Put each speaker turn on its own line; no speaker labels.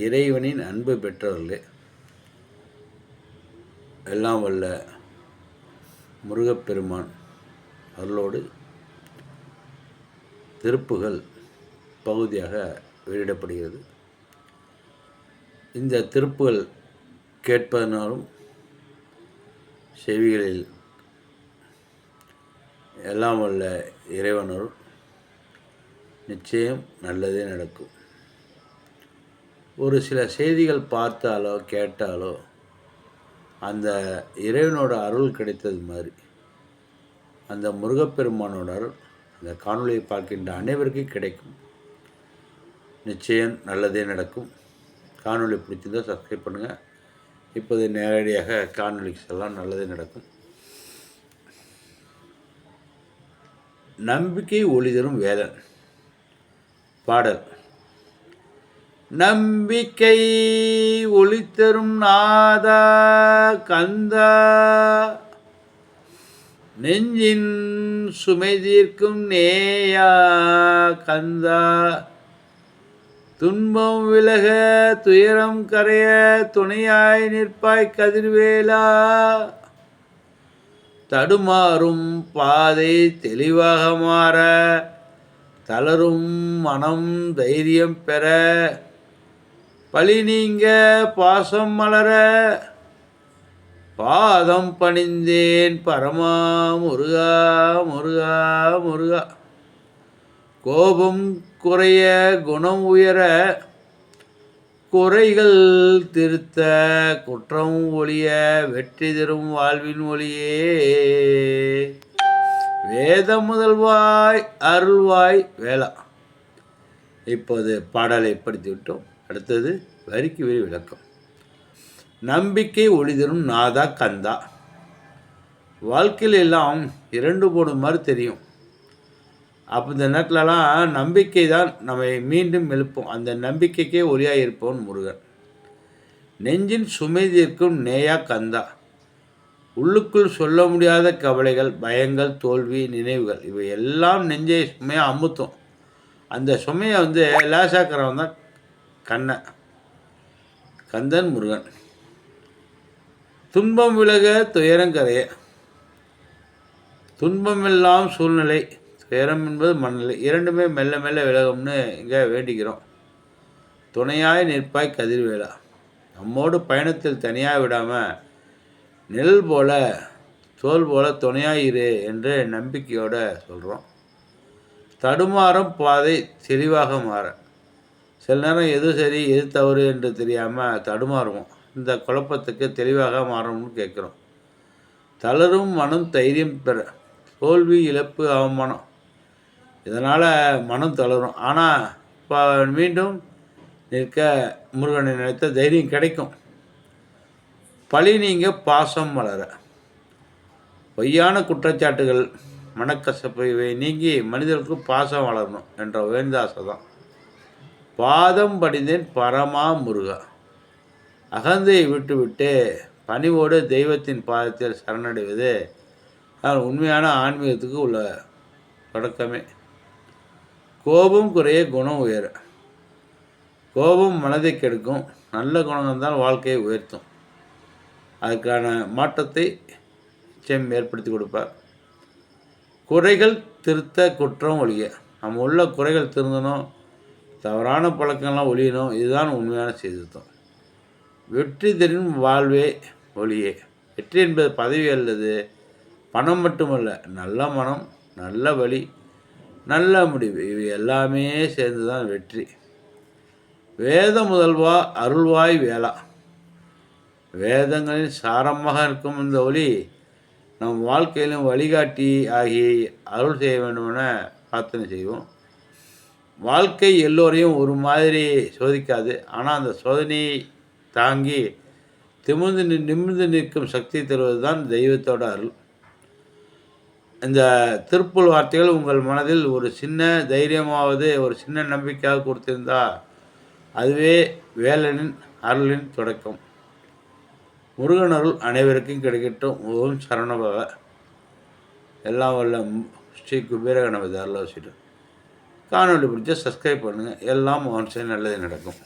இறைவனின் அன்பு பெற்றவர்களே எல்லாம் வல்ல முருகப்பெருமான் அருளோடு திருப்புகள் பகுதியாக வெளியிடப்படுகிறது. இந்த திருப்புகள் கேட்பதனாலும் செவிகளில் எல்லாம் வல்ல இறைவனோர் நிச்சயம் நல்லதே நடக்கும். ஒரு சில செய்திகள் பார்த்தாலோ கேட்டாலோ அந்த இறைவனோட அருள் கிடைத்தது மாதிரி. அந்த முருகப்பெருமானோட அருள் அந்த காணொலியை பார்க்கின்ற அனைவருக்கும் கிடைக்கும். நிச்சயம் நல்லதே நடக்கும். காணொலி பிடிச்சிருந்தால் சப்ஸ்கிரைப் பண்ணுங்கள் இப்போது நேரடியாக காணொலிக்கு செல்லாம் நல்லதே நடக்கும். நம்பிக்கை ஒளி தரும் வேதன் பாடல். நம்பிக்கை ஒளித்தரும் நாதா கந்தா. நெஞ்சின் சுமை தீர்க்கும் நேயா கந்தா. துன்பம் விலக துயரம் கரைய துணையாய் நிற்பாய் கதிர்வேலா. தடுமாறும் பாதை தெளிவாக மாற தளரும் மனம் தைரியம் பெற பழி நீங்க பாசம் மலர பாதம் பணிந்தேன் பரமா முருகா முருகா முருகா. கோபம் குறைய குணம் உயர குறைகள் திருத்த குற்றம் ஒளிய வெற்றி தரும் வாழ்வின் ஒளியே. வேத முதல்வாய் அருள்வாய் வேளா. இப்போது பாடலை படித்து விட்டோம் அடுத்தது வரிக்கு வரி விளக்கம். நம்பிக்கை ஒளிதரும் நாதா கந்தா. வாழ்க்கையில் எல்லாம் இரண்டு போடும் மாதிரி தெரியும். அப்போ இந்த நேரத்துலலாம் நம்பிக்கை தான் நம்மை மீண்டும் எழுப்போம். அந்த நம்பிக்கைக்கே ஒளியாக இருப்பவன் முருகன். நெஞ்சின் சுமை தீர்க்கும் நேயா கந்தா. உள்ளுக்குள் சொல்ல முடியாத கவலைகள் பயங்கள் தோல்வி நினைவுகள் இவை எல்லாம் நெஞ்சை சுமையாக அமுத்தும். அந்த சுமையை வந்து லேசாக்கிறவன் தான் கண்ண. கந்தன் முருகன். துன்பம் விலக துயரங்கரைய துன்பமெல்லாம் சூழ்நிலை துயரம் என்பது மண்ணிலை இரண்டுமே மெல்ல மெல்ல விலகும்னு இங்கே வேண்டிக்கிறோம். துணையாய் நிற்பாய் கதிர்வேலா. நம்மோடு பயணத்தில் தனியாக விடாமல் நெல் போல தோல் போல துணையாக இரு என்று நம்பிக்கையோடு சொல்கிறோம் தடுமாறும் பாதை தெளிவாக மாற. சில நேரம் எது சரி எது தவறு என்று தெரியாமல் தடுமாறுவோம். இந்த குழப்பத்துக்கு தெளிவாக மாறணும்னு கேட்குறோம். தளரும் மனம் தைரியம் பெற தோல்வி இழப்பு அவமானம். இதனால் மனம் தளரும். ஆனால் இப்போ மீண்டும் நிற்க முருகனை நினைத்த தைரியம் கிடைக்கும். பழி நீங்க பாசம் வளர. பொய்யான குற்றச்சாட்டுகள் மனக்கசப்பை நீங்கி மனிதர்களுக்கு பாசம் வளரணும் என்ற உயர்ந்த தான் பாதம் படிந்தேன் பரமா முருகா. அகந்தையை விட்டுவிட்டு பணிவோடு தெய்வத்தின் பாதத்தில் சரணடைவது உண்மையான ஆன்மீகத்துக்கு உள்ள தொடக்கமே. கோபம் குறைய குணம் உயர. கோபம் மனதை கெடுக்கும். நல்ல குணம் தான் வாழ்க்கையை உயர்த்தும். அதுக்கான மாற்றத்தை நிச்சயம் ஏற்படுத்தி கொடுப்பார். குறைகள் திருத்த குற்றம் ஒழிய நம்ம உள்ள குறைகள் திருந்தணும். தவறான பழக்கங்கள்லாம் ஒழியணும். இதுதான் உண்மையான சீர்திருத்தம். வெற்றி தெரியும் வாழ்வே ஒளியே வெற்றி என்பது பதவி அல்லது பணம் மட்டுமல்ல நல்ல மனம் நல்ல வழி நல்ல முடிவு. இவை எல்லாமே சேர்ந்து தான் வெற்றி. வேத முதல்வா அருள்வாய் வேளா. வேதங்களின் சாரமாக இருக்கும் இந்த ஒளி நம் வாழ்க்கையிலும் வழிகாட்டி ஆகி அருள் செய்ய வேண்டுமென பிரார்த்தனை செய்வோம். வாழ்க்கை எல்லோரையும் ஒரு மாதிரி சோதிக்காது. ஆனால் அந்த சோதனையை தாங்கி திமிர்ந்து நிமிர்ந்து நிற்கும் சக்தி தருவது தான் தெய்வத்தோட அருள். இந்த திருப்புள் வார்த்தைகள் உங்கள் மனதில் ஒரு சின்ன தைரியமாவது ஒரு சின்ன நம்பிக்கையாக கொடுத்திருந்தா அதுவே வேலனின் அருளின் தொடக்கம். முருகன் அருள் அனைவருக்கும் கிடைக்கட்டும். ஓம் சரணபவ எல்லாம் வல்ல ஸ்ரீ குபேர கணபதி அருளாசிட்டு காணொலி பிடிச்சா சப்ஸ்கிரைப் பண்ணுங்கள் எல்லாம் ஒன்சே நல்லது நடக்கும்.